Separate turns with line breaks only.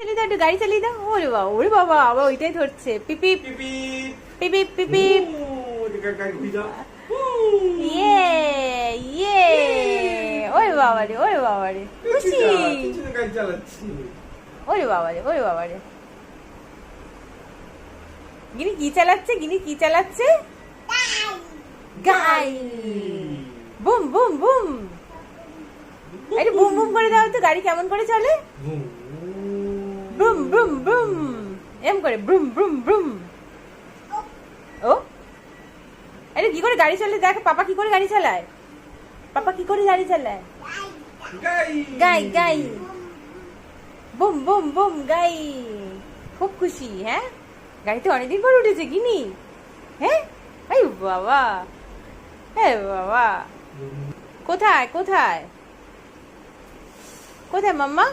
চালিয়ে দাও একটু গাড়ি চালিয়ে দাও ওরে বাবা ওরে বাবা আবার ওইটাই ধরছে পিপি
পিপি
পিপি পিপি ইয়ে ইয়ে ওরে বাবা রে ওরে বাবা রে খুশি ওরে বাবা রে ওরে বাবা রে গিনি কি চালাচ্ছে গিনি কি চালাচ্ছে গাই বুম বুম বুম আরে বুম বুম করে দাও তো গাড়ি কেমন করে চলে ব্রুম ব্রুম ব্রুম এম করে ব্রুম ব্রুম ব্রুম ও? আরে কি করে গাড়ি চালায়? দেখ, পাপা কি করে গাড়ি চালায়? পাপা কি করে গাড়ি চালায়? গাই গাই। বুম বুম বুম, গাই। খুব খুশি হ্যাঁ? গাড়িতে অনেকদিন পর উঠেছে গিনি হ্যাঁ? এই বাবা। হ্যাঁ বাবা। কোথায় কোথায়? কোথায়, মাম্মা?